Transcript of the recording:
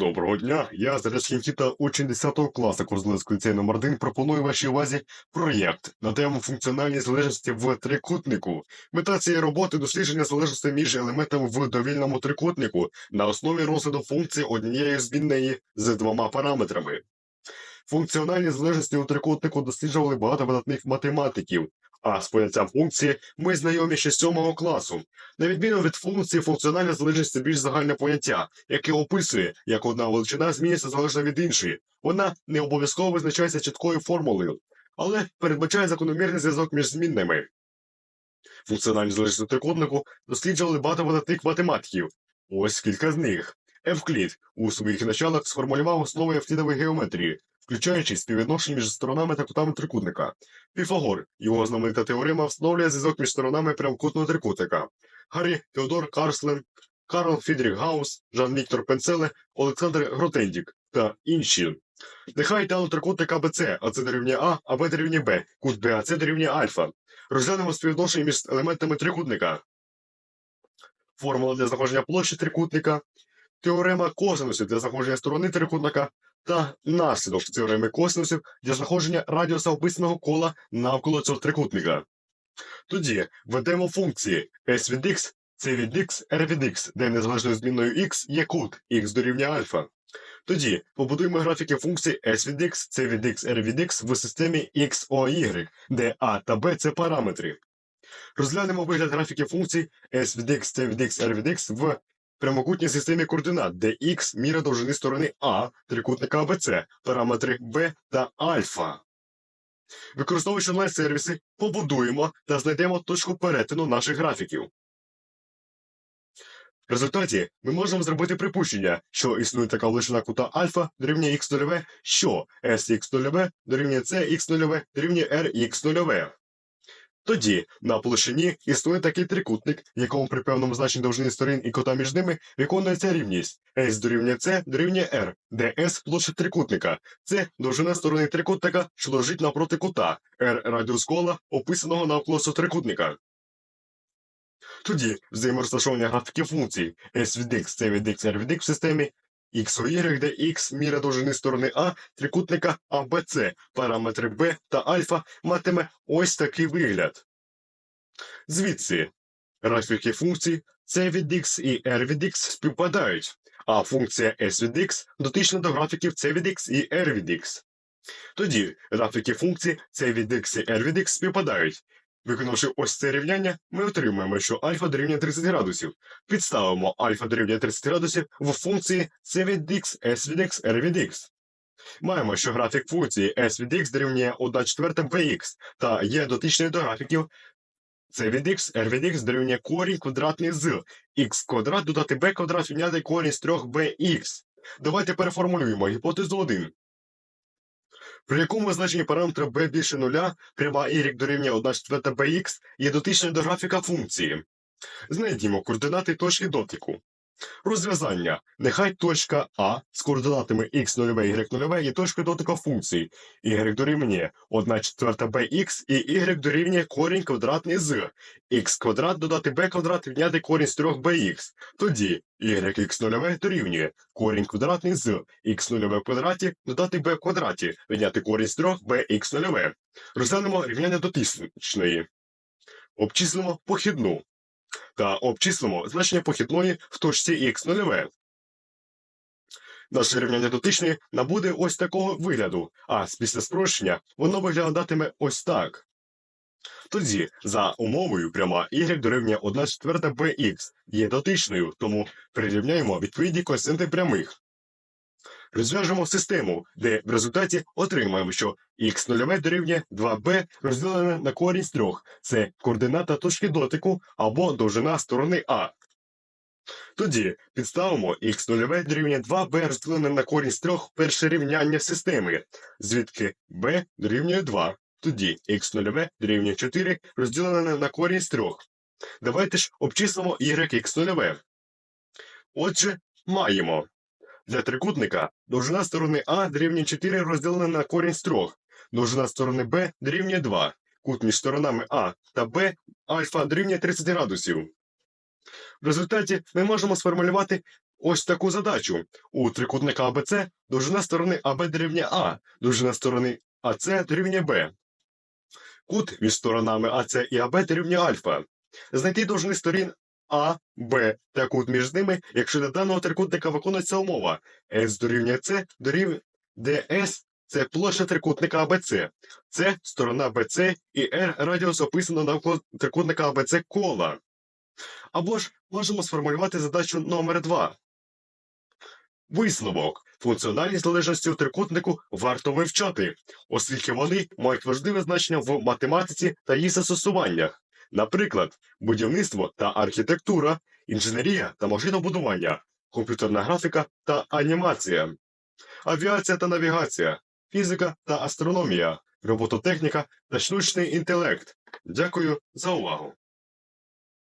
Доброго дня, я Зарецький та учень 10 класу Козлинської ліцею номер 1 пропоную вашій увазі проєкт на тему функціональної залежності в трикутнику. Мета цієї роботи дослідження залежності між елементами в довільному трикутнику на основі розгляду функції однієї змінної з двома параметрами. Функціональні залежності у трикутнику досліджували багато видатних математиків, а з поняттям функції ми знайомі ще з 7 класу. На відміну від функції, функціональна залежність це більш загальне поняття, яке описує, як одна величина змінюється залежно від іншої. Вона не обов'язково визначається чіткою формулою, але передбачає закономірний зв'язок між змінними. Функціональні залежності трикутнику досліджували багато видатних математиків. Ось кілька з них. Евклід у своїх началах сформулював основи евклідової геометрії, включаючи співвідношення між сторонами та кутами трикутника. Піфагор, його знаменита теорема, встановлює зв'язок між сторонами прямокутного трикутника. Гаррі Теодор Карслен, Карл Фідріх Гаус, Жан-Віктор Пенцеле, Олександр Гротендік та інші. Нехай тало трикутника АБЦ, АЦ дорівнює А, а Б дорівнює Б, кут БАЦ дорівнює альфа. Розглянемо співвідношення між елементами трикутника. Формула для знаходження площі трикутника, теорема косинусів для знаходження сторони трикутника та наслідок теореми косинусів для знаходження радіуса описаного кола навколо цього трикутника. Тоді введемо функції s від x, c від x, r від x, де незалежною змінною x є кут x дорівнює альфа. Тоді побудуємо графіки функцій s від x, c від x, r від x в системі x, o, де a та b – це параметри. Розглянемо вигляд графіки функцій s від x, c від x, r від x в прямокутній системі координат, де x – міра довжини сторони А трикутника ABC, параметри b та альфа. Використовуючи онлайн-сервіси, побудуємо та знайдемо точку перетину наших графіків. В результаті ми можемо зробити припущення, що існує така величина кута альфа дорівнює х нульове, що sx нульове дорівнює cx нульове дорівнює rx нульове. Тоді на площині існує такий трикутник, в якому при певному значенні довжини сторін і кота між ними виконується рівність. S дорівнює c дорівнює r, де s – площа трикутника, c – довжина сторони трикутника, що лежить навпроти кута, r – радіус кола, описаного навколо трикутника. Тоді взаєморозташування графіків функцій. S від x, c від x, r від x в системі x у y, де x – міра довжини сторони А трикутника ABC, параметри b та альфа матиме ось такий вигляд. Звідси графіки функцій c від x і r від x співпадають, а функція s від x дотична до графіків c від x і r від x. Тоді графіки функцій c від x і r від x співпадають. Виконавши ось це рівняння, ми отримаємо, що альфа дорівнює 30 градусів. Підставимо альфа дорівнює 30 градусів в функції c від x, s від x, r від x. Маємо, що графік функції s від x дорівнює 1 четверта bx та є дотичною до графіків c від x, r від x дорівнює корінь квадратний з x квадрат додати b квадрат відняти корінь з 3bx. Давайте переформулюємо гіпотезу 1. При якому значенні параметра b більше нуля, пряма y дорівнює 1 четверта bx є дотичною до графіка функції. Знайдімо координати точки дотику. Розв'язання. Нехай точка А з координатами x 0 y 0 є точкою дотика функції. y дорівнює 1 четверта bx і y дорівнює корінь квадратний з x квадрат додати b квадрат відняти корінь з 3bx. Тоді yx 0 дорівнює корінь квадратний з x 0 в квадраті додати b квадраті відняти корінь з 3bx 0 Розглянемо рівняння дотичної. Обчислимо похідну та обчислимо значення похідної в точці х нульове. Наше рівняння дотичної набуде ось такого вигляду, а після спрощення воно виглядатиме ось так. Тоді, за умовою, пряма y дорівнює 1 четверта bx є дотичною, тому прирівняємо відповідні коефіцієнти прямих. Розв'яжемо систему, де в результаті отримаємо, що х нульове дорівнює 2b розділене на корінь з 3. Це координата точки дотику або довжина сторони А. Тоді підставимо х нульове дорівнює 2b розділене на корінь з 3 перше рівняння системи, звідки b дорівнює 2. Тоді х нульове дорівнює 4 розділене на корінь з 3. Давайте ж обчислимо y х нульове. Отже, маємо. Для трикутника довжина сторони А дорівнює 4 розділене на корінь з 3. Довжина сторони Б дорівнює 2. Кут між сторонами А та Б альфа дорівнює 30 градусів. В результаті ми можемо сформулювати ось таку задачу. У трикутника АБЦ довжина сторони АБ дорівнює А, довжина сторони АЦ дорівнює Б. Кут між сторонами АЦ і АБ дорівнює альфа. Знайти довжини сторін А, Б та кут між ними, якщо для даного трикутника виконується умова С дорівнює С дорівнює ДС це площа трикутника АБЦ. Це сторона БЦ і R радіус описано навколо трикутника АБЦ кола. Або ж можемо сформулювати задачу номер 2. Висновок. Функціональні залежності у трикутнику варто вивчати, оскільки вони мають важливе значення в математиці та її застосуваннях. Наприклад, будівництво та архітектура, інженерія та машинобудування, комп'ютерна графіка та анімація, авіація та навігація, фізика та астрономія, робототехніка та штучний інтелект. Дякую за увагу.